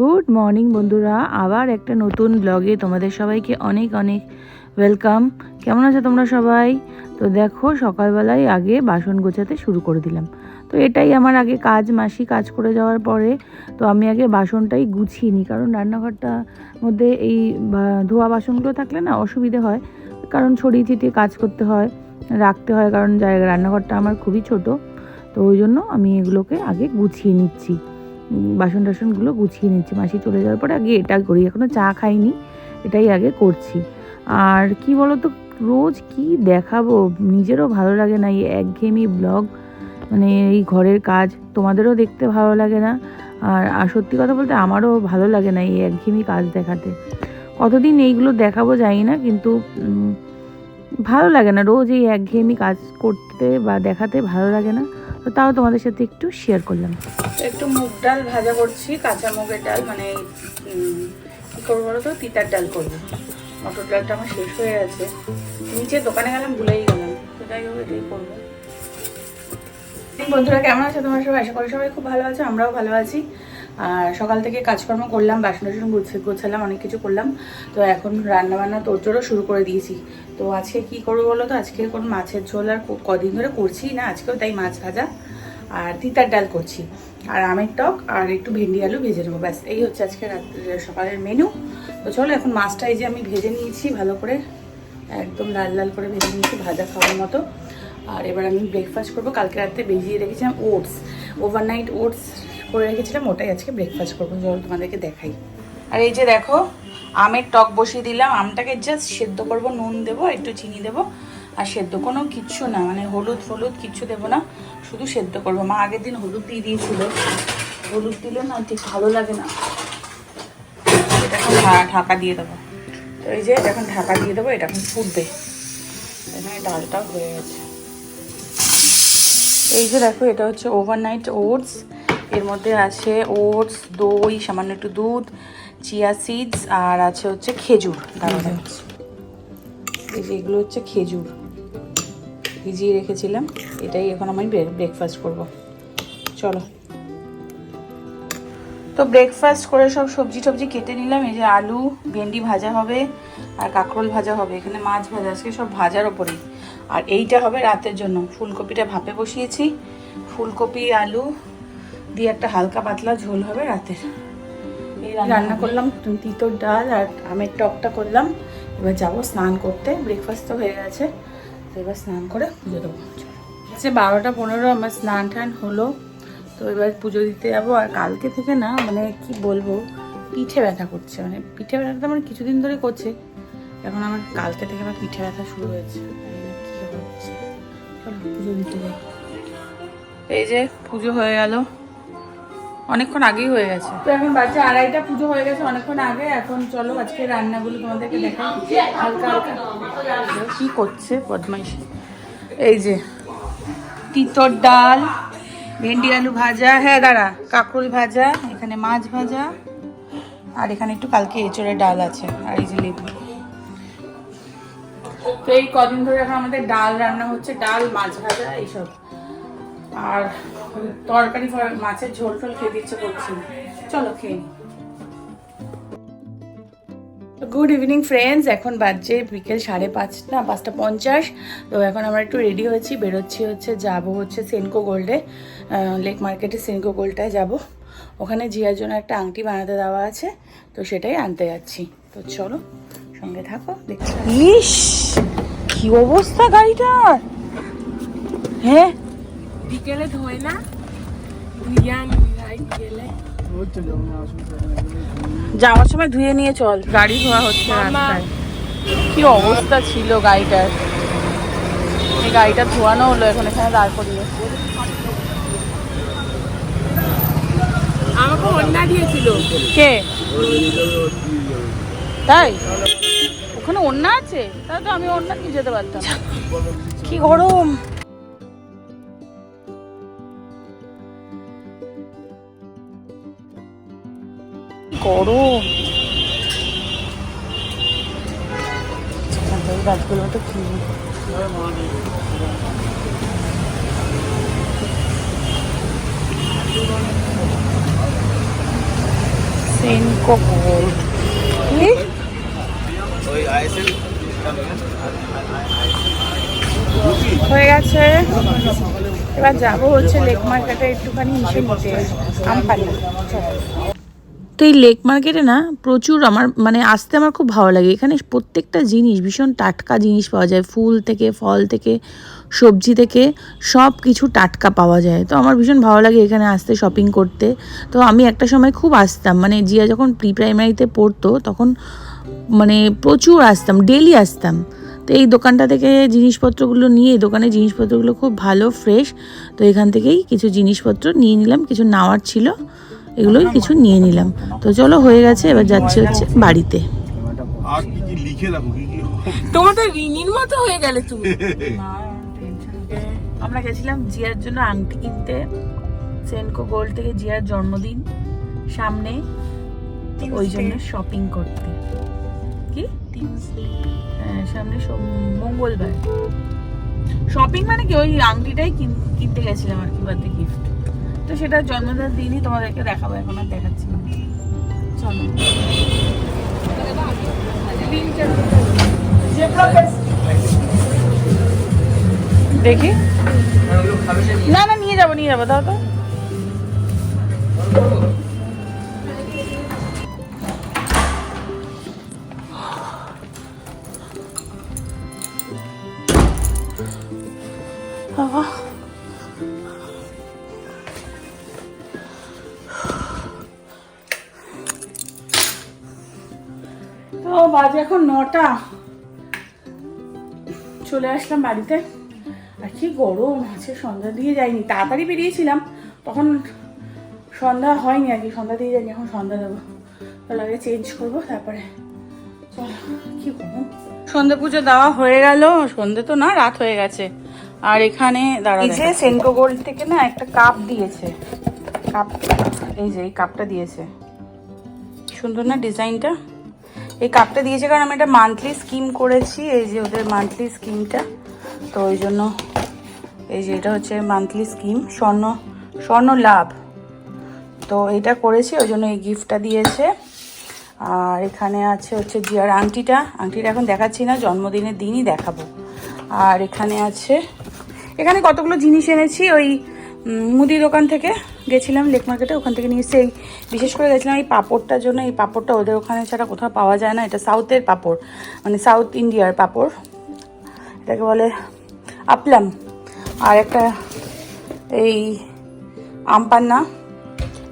Good morning বন্ধুরা, আবার একটা নতুন ব্লগে তোমাদের সবাইকে অনেক অনেক ওয়েলকাম কেমন আছো তোমরা সবাই? তো দেখো, সকালবেলায় আগে বাসন গোছাতে শুরু করে দিলাম। তো এটাই আমার আগে কাজ, মাসি কাজ করে যাওয়ার পরে। তো আমি আগে বাসনটাই গুছিয়ে নিই কারণ রান্নাঘরটা মধ্যে এই ধোয়া বাসনগুলো থাকলে না অসুবিধে হয়। কারণ ছড়িয়ে ছিটিয়ে কাজ করতে হয়, রাখতে হয়, কারণ জায়গা, রান্নাঘরটা আমার খুবই ছোট। তো ওই জন্য আমি এগুলোকে আগে গুছিয়ে নিচ্ছি। বাসন টাসনগুলো গুছিয়ে নিচ্ছি। মাসি চলে যাওয়ার পরে আগে এটা করি এখনও চা খাইনি, এটাই আগে করছি। আর কি বলতো, রোজ কি দেখাবো? নিজেরও ভালো লাগে না এই একঘেয়েমি ব্লগ। মানে এই ঘরের কাজ, তোমাদেরও দেখতে ভালো লাগে না। আর আর সত্যি কথা বলতে আমারও ভালো লাগে না এই একঘেয়েমি কাজ দেখাতে। কতদিন এইগুলো দেখাবো জানি না, কিন্তু ভালো লাগে না। রোজ এই একঘেয়েমি কাজ করতে বা দেখাতে ভালো লাগে না। তো তাও তোমাদের সাথে একটু শেয়ার করলাম। একটু মুগ ডাল ভাজা করছি, কাঁচা মুগের ডাল মানে কি করব বলো তো তিতার ডাল করব। মটর ডালটা আমার শেষ হয়ে গেছে। নিচে দোকানে গেলাম, ভুলেই গেলাম। হোক, এটাই করব। বন্ধুরা, কেমন আছে তোমার সবাই? আশা করি সবাই খুব ভালো আছে, আমরাও ভালো আছি। আর সকাল থেকে কাজকর্ম করলাম, বাসন টাসন গোছালাম, অনেক কিছু করলাম। তো এখন রান্না বান্না তোরজোরও শুরু করে দিয়েছি। তো আজকে কি করব বলো তো? আজকে কোনো মাছের ঝোল আর কদিন ধরে করছি না, আজকেও তাই মাছ ভাজা আর তিতার ডাল করছি। আর আমের টক আর একটু ভেন্ডি আলু ভেজে নেব, ব্যাস। এই হচ্ছে আজকে রাত্রে সকালের মেনু তো চলো এখন মাছটা এই যে আমি ভেজে নিয়েছি ভালো করে, একদম লাল লাল করে ভেজে নিয়েছি ভাজা খাওয়ার মতো। আর এবার আমি ব্রেকফাস্ট করব। কালকে রাতে ভিজিয়ে রেখেছিলাম ওটস ওভারনাইট ওটস করে রেখেছিলাম, ওটাই আজকে ব্রেকফাস্ট করব। চলো তোমাদেরকে দেখাই। আর এই যে দেখো, আমের টক বসিয়ে দিলাম। আমটাকে জাস্ট সেদ্ধ করব, নুন দেবো, একটু চিনি দেবো। আর সেদ্ধ কোনো কিচ্ছু না মানে হলুদ ফলুদ কিচ্ছু দেবো না, শুধু সেদ্ধ করব। মা আগের দিন হলুদ দিয়ে দিয়েছিল। হলুদ দিলে না ঠিক ভালো লাগে না। এটা এখন ঢাকা দিয়ে দেবো। তো এই যে এখন ঢাকা দিয়ে দেবো, এটা এখন ফুটবে। এখানে ডালটাও হয়ে গেছে। এই যে দেখো, এটা হচ্ছে ওভারনাইট ওটস এর মধ্যে আছে ওটস দই সামান্য একটু দুধ চিয়া সিডস আর আছে হচ্ছে খেজুর যাচ্ছে এই যে এগুলো হচ্ছে খেজুর। ভিজিয়ে রেখেছিলাম এটাই এখন আমি ব্রেকফাস্ট করব। চলো। তো ব্রেকফাস্ট করে সব সবজি টবজি কেটে নিলাম এই যে আলু ভেন্ডি ভাজা হবে আর কাঁকরোল ভাজা হবে। এখানে মাছ ভাজা আজকে সব ভাজার ওপরেই। আর এইটা হবে রাতের জন্য। ফুলকপিটা ভাপে বসিয়েছি। ফুলকপি আলু দিয়ে একটা হালকা পাতলা ঝোল হবে রাতের। রান্না করলাম তিতর ডাল আর আমের টকটা করলাম। এবার যাব স্নান করতে ব্রেকফাস্ট তো হয়ে গেছে। তো এবার স্নান করে পুজো দেবো। হচ্ছে বারোটা পনেরো আমার স্নান টান হলো। তো এবার পুজো দিতে যাব। আর কালকে থেকে না মানে কি বলব পিঠে ব্যথা করছে। মানে পিঠে ব্যথাটা আমার কিছুদিন ধরে করছে। এখন আমার কালকে থেকে আমার পিঠে ব্যথা শুরু হয়েছে। হচ্ছে? পুজো দিতে যাই। এই যে পুজো হয়ে গেল। অনেকক্ষণ আগেই হয়ে গেছে। তো এখন বাচ্চা আড়াইটা পুজো হয়ে গেছে অনেকক্ষণ আগে। এখন চলো আজকে রান্নাগুলো তোমাদেরকে দেখাই। হালকা হালকা। কি করছে বদমাইশি? এই যে তিতর ডাল ভেন্ডি আলু ভাজা হ্যাঁ দাঁড়া কাঁকরোল ভাজা এখানে মাছ ভাজা আর এখানে একটু কালকে এঁচড়ের ডাল আছে আর এই যে লেবু। তো এই কদিন ধরে এখন আমাদের ডাল রান্না হচ্ছে ডাল মাছ ভাজা এইসব। আর তরকারি মাছের ঝোল টোল খেতে ইচ্ছে করছি চলো খেয়ে গুড ইভিনিং ফ্রেন্ডস এখন বাজছে বিকেল সাড়ে পাঁচটা পাঁচটা পঞ্চাশ। তো এখন আমরা একটু রেডি হয়েছি। বেরোচ্ছি হচ্ছে, যাব হচ্ছে সেনকো গোল্ডে লেক মার্কেটে সেনকো গোল্ডটায় যাব। ওখানে জিয়ার জন্য একটা আংটি বানাতে দেওয়া আছে। তো সেটাই আনতে যাচ্ছি। তো চলো, সঙ্গে থাকো, দেখছি। ইস! কি অবস্থা গাড়িটার? হ্যাঁ? বিকেলে ধোয় না। যাওয়ার সময় ধুয়ে নিয়ে চল। গাড়ি ধোয়া হচ্ছে। রাস্তায়। কি অবস্থা ছিল গাড়িটার? এই গাড়িটা ধোয়ানো হলো এখন এখানে দাঁড় করিয়ে। আমাকে অন্যা দিয়েছিল। কে? তাই? ওখানে অন্য আছে? তাহলে তো আমি অন্য নিয়ে যেতে পারতাম। কি গরম। গরম। এই গাছগুলো তো কি? সেনকো গোল্ড কি? হয়ে গেছে। এবার যাব হচ্ছে লেক মার্কেটে একটুখানি মিশে নিতে আমফানি তো এই লেক মার্কেটে না প্রচুর আমার মানে আসতে আমার খুব ভালো লাগে। এখানে প্রত্যেকটা জিনিস, ভীষণ টাটকা জিনিস পাওয়া যায়। ফুল থেকে, ফল থেকে, সবজি থেকে, সব কিছু টাটকা পাওয়া যায়। তো আমার ভীষণ ভালো লাগে এখানে আসতে শপিং করতে। তো আমি একটা সময় খুব আসতাম মানে জিয়া যখন প্রি প্রাইমারিতে পড়তো, তখন মানে প্রচুর আসতাম ডেলি আসতাম। তো এই দোকানটা থেকে জিনিসপত্রগুলো নিয়ে, এই দোকানের জিনিসপত্রগুলো খুব ভালো ফ্রেশ তো এখান থেকেই কিছু জিনিসপত্র নিয়ে নিলাম, কিছু নেওয়ার ছিল। এগুলোই কিছু নিয়ে নিলাম। তো চলো হয়ে গেছে এবার যাচ্ছি হচ্ছে বাড়িতে। আর কি কি লিখে রাখো কি কি তোমার তো ঋণীর মতো হয়ে গেলে তুমি। আমরা গেছিলাম জিয়ার জন্য আংটি কিনতে সেনকো গোল্ড থেকে জিয়ার জন্মদিন সামনে ওই জন্য শপিং করতে। কি? হ্যাঁ সামনে সোম- মঙ্গলবার। শপিং মানে কি? ওই আংটিটাই কিন- কিনতে গেছিলাম আর কি বার্থডে গিফট তো সেটা জন্মদিনের দিনই তোমাদেরকে দেখাবো, এখন আর দেখাচ্ছি না। দেখি। না না, নিয়ে যাব নিয়ে যাব, দাও তো। বাবা। বাজে এখন নটা। চলে আসলাম বাড়িতে। আর কি গরম আছে সন্ধ্যা দিয়ে যাইনি। তাড়াতাড়ি বেরিয়েছিলাম তখন সন্ধ্যা হয়নি আর কি সন্ধ্যা দিয়ে যাইনি এখন সন্ধ্যা দেবো। তাহলে আগে চেঞ্জ করব তারপরে চলো কি গরম সন্ধ্যে পুজো দেওয়া হয়ে গেল সন্ধ্যে তো না রাত হয়ে গেছে। আর এখানে দাঁড়া এই যে সেনকো গোল্ড থেকে না একটা কাপ দিয়েছে। কাপ এই যে এই কাপটা দিয়েছে। সুন্দর না ডিজাইনটা? এই কাপটা দিয়েছে কারণ আমি একটা মান্থলি স্কিম করেছি, এই যে ওদের মান্থলি স্কিমটা তো ওই জন্য এই যে এটা হচ্ছে মান্থলি স্কিম স্বর্ণ স্বর্ণ লাভ। তো এটা করেছি, ওই জন্য এই গিফটটা দিয়েছে। আর এখানে আছে হচ্ছে জিয়ার আংটিটা আংটিটা এখন দেখাচ্ছি না, জন্মদিনের দিনই দেখাবো। আর এখানে আছে, এখানে কতগুলো জিনিস এনেছি, ওই মুদি দোকান থেকে। গেছিলাম লেক মার্কেটে, ওখান থেকে নিয়ে এসে এই বিশেষ করে গেছিলাম এই পাঁপড়টার জন্য। এই পাঁপড়টা ওদের ওখানে ছাড়া কোথাও পাওয়া যায় না। এটা সাউথের পাঁপড় মানে সাউথ ইন্ডিয়ার পাঁপড়। এটাকে বলে আপলাম। আর একটা এই আমপান্না,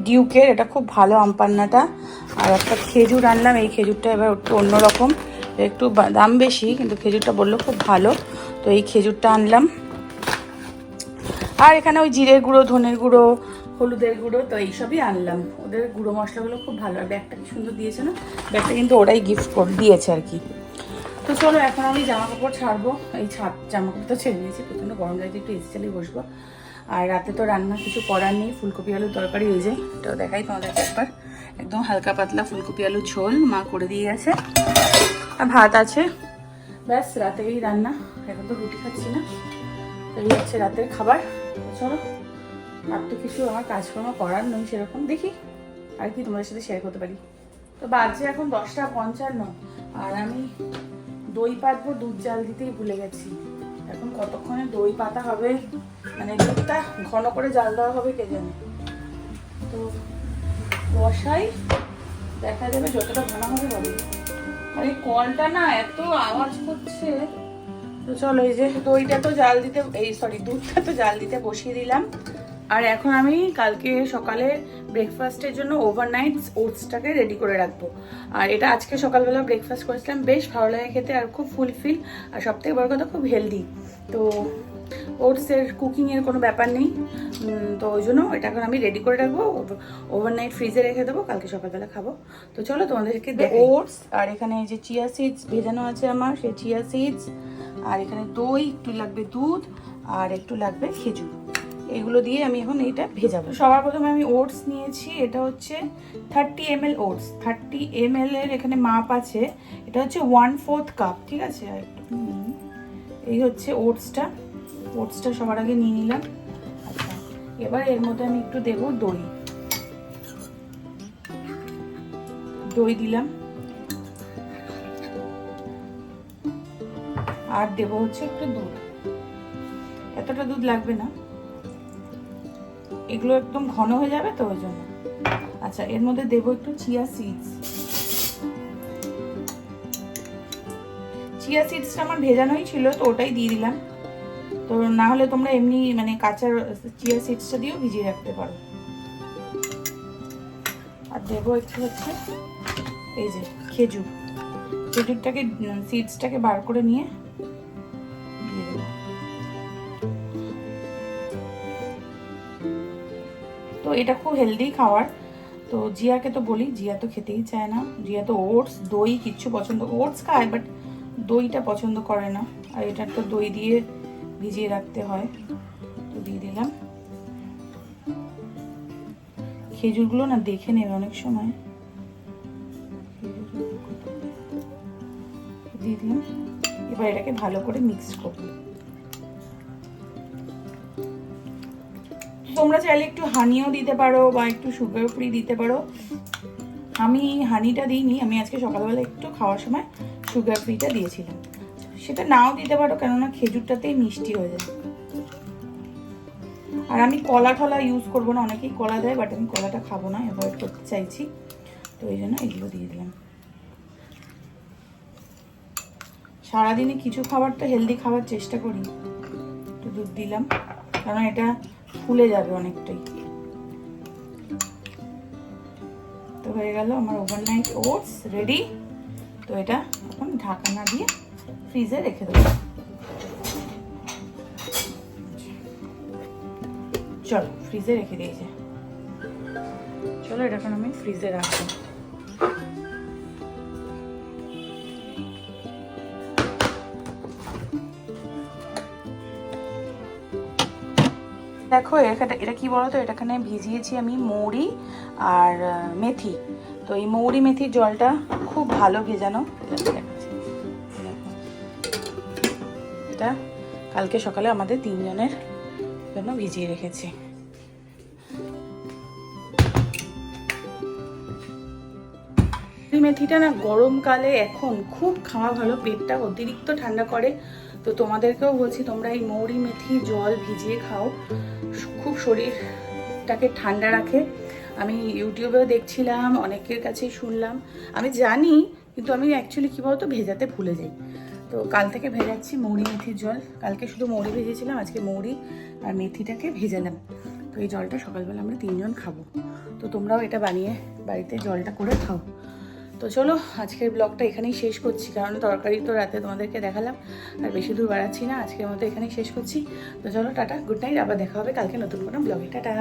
ডিউকের, এটা খুব ভালো আমপান্নাটা। আর একটা খেজুর আনলাম, এই খেজুরটা এবার একটু অন্যরকম। একটু দাম বেশি, কিন্তু খেজুরটা বলল খুব ভালো। তো এই খেজুরটা আনলাম। আর এখানে ওই জিরের গুঁড়ো, ধনের গুঁড়ো হলুদের গুঁড়ো, তো এইসবই আনলাম। ওদের গুঁড়ো মশলাগুলো খুব ভালো। আর ব্যাগটা কি সুন্দর দিয়েছে না? ব্যাগটা কিন্তু ওরাই গিফট করে দিয়েছে আর কি। তো চলো, এখন আমি জামা কাপড় ছাড়বো। এই ছাদ জামা কাপড় তো ছেড়ে দিয়েছি, প্রচণ্ড গরম লাগছে, একটু এসি চালিয়ে বসবো। আর রাতে তো রান্না কিছু করার নেই, ফুলকপি আলুর তরকারি হয়ে যায় এটাও দেখাই তোমাদেরকে একবার। একদম হালকা পাতলা ফুলকপি আলু ঝোল মা করে দিয়ে গেছে। আর ভাত আছে। ব্যাস রাতে এই রান্না। এখন তো রুটি খাচ্ছি না। এই হচ্ছে রাতের খাবার। চলো। আর তো কিছু আমার কাজকর্ম করার নয় সেরকম। দেখি আর কি তোমাদের সাথে শেয়ার করতে পারি। তো বাজে এখন দশটা পঞ্চান্ন আর আমি দই পাতবো, দুধ জাল দিতেই ভুলে গেছি। এখন কতক্ষণে দই পাতা হবে? মানে দুধটা ঘন করে জাল দেওয়া হবে কে জানে। তো বসাই, দেখা যাবে যতটা ঘন হবে হবে। আর এই কলটা না এত আওয়াজ করছে। তো চলো এই যে দইটা তো জাল দিতে, এই সরি দুধটা তো জাল দিতে বসিয়ে দিলাম। আর এখন আমি কালকে সকালে ব্রেকফাস্টের জন্য ওভারনাইট ওটসটাকে রেডি করে রাখব। আর এটা আজকে সকালবেলা ব্রেকফাস্ট করেছিলাম বেশ ভালো লাগে খেতে আর খুব ফুলফিল আর সব থেকে বড় কথা খুব হেলদি তো ওটসের কুকিংয়ের কোনো ব্যাপার নেই। তো ওই জন্য এটা এখন আমি রেডি করে রাখব ওভারনাইট ফ্রিজে রেখে দেবো কালকে সকালবেলা খাব। তো চলো তোমাদেরকে ওটস আর এখানে যে চিয়া সিডস ভেজানো আছে আমার সেই চিয়া সিডস আর এখানে দই একটু লাগবে দুধ আর একটু লাগবে খেজুর। এগুলো দিয়ে আমি এখন এটা ভেজাবো। সবার প্রথমে আমি ওটস নিয়েছি এটা হচ্ছে thirty M L oats. Thirty M L এর এখানে মাপ আছে এটা হচ্ছে ওয়ান ফোর্থ কাপ ঠিক আছে? এই হচ্ছে ওটসটা। ওটসটা সবার আগে নিয়ে নিলাম। আচ্ছা এবার এর মধ্যে আমি একটু দেবো দই। দই দিলাম। আর দেবো হচ্ছে একটু দুধ। এতটা দুধ লাগবে না। এগুলো একদম ঘন হয়ে যাবে তো ওই জন্য। আচ্ছা এর মধ্যে দেবো একটু চিয়া সিডস চিয়া সিডসটা আমার ভেজানোই ছিল, তো ওটাই দিয়ে দিলাম। তো না হলে তোমরা এমনি মানে কাঁচা চিয়া সিডসটা দিয়েও ভিজিয়ে রাখতে পারো। আর দেবো একটু হচ্ছে এই যে খেজুর। খেজুরটাকে সিডসটাকে বার করে নিয়ে তো এটা খুব হেলদি খাওয়ার। তো জিয়াকে তো বলি, জিয়া তো খেতেই চায় না। জিয়া তো ওটস, দই কিচ্ছু পছন্দ, ওটস খায় বাট দইটা পছন্দ করে না। আর এটা তো দই দিয়ে ভিজিয়ে রাখতে হয়। তো দিয়ে দিলাম। খেজুরগুলো না দেখে নেবে অনেক সময়। দিয়ে দিলাম। এবার এটাকে ভালো করে মিক্স করব। তোমরা চাইলে একটু হানিও দিতে পারো বা একটু সুগার ফ্রি দিতে পারো। আমি হানিটা দিইনি, আমি আজকে সকালবেলা একটু খাওয়ার সময় সুগার ফ্রিটা দিয়েছিলাম। সেটা নাও দিতে পারো, কেননা খেজুরটাতেই মিষ্টি হয়ে যায়। আর আমি কলা ঠলা ইউজ করব না, অনেকেই কলা দেয় বাট আমি কলাটা খাব না অ্যাভয়েড করতে চাইছি। তো এই জন্য এগুলো দিয়ে দিলাম। সারাদিনে কিছু খাবার তো হেলদি খাবার চেষ্টা করি। একটু দুধ দিলাম, কারণ এটা ফুলে যাবে অনেকটাই। তো হয়ে গেল আমার ওভারনাইট ওটস রেডি তো এটা এখন ঢাকা না দিয়ে ফ্রিজে রেখে দেবো। চলো ফ্রিজে রেখে দিয়েছে। চলো, এটা এখন আমি ফ্রিজে রাখব। দেখো এখানে এটা কি বলো তো এটাখানে ভিজিয়েছি আমি মৌরি আর মেথি। তো এই মৌরি মেথির জলটা খুব ভালো ভেজানো। এটা কালকে সকালে আমাদের তিনজনের জন্য ভিজিয়ে রেখেছি। মেথিটা না গরমকালে এখন খুব খাওয়া ভালো, পেটটা অতিরিক্ত ঠান্ডা করে। তো তোমাদেরকেও বলছি, তোমরা এই মৌরি মেথি জল ভিজিয়ে খাও। শরীরটাকে ঠান্ডা রাখে। আমি ইউটিউবেও দেখছিলাম, অনেকের কাছেই শুনলাম। আমি জানি, কিন্তু আমি অ্যাকচুয়ালি কী বলতো, ভেজাতে ভুলে যাই। তো কাল থেকে ভেজাচ্ছি মৌরি মেথির জল। কালকে শুধু মৌরি ভেজেছিলাম, আজকে মৌরি আর মেথিটাকে ভেজালাম তো এই জলটা সকালবেলা আমরা তিনজন খাব। তো তোমরাও এটা বানিয়ে বাড়িতে জলটা করে খাও। তো চলো, আজকের ব্লগটা এখানেই শেষ করছি, কারণ তরকারি তো রাতে তোমাদেরকে দেখালাম, আর বেশি দূর বাড়াচ্ছি না, আজকের মতো এখানেই শেষ করছি। তো চলো, টাটা গুড নাইট আবার দেখা হবে কালকে নতুন কোনো ব্লগে টাটা।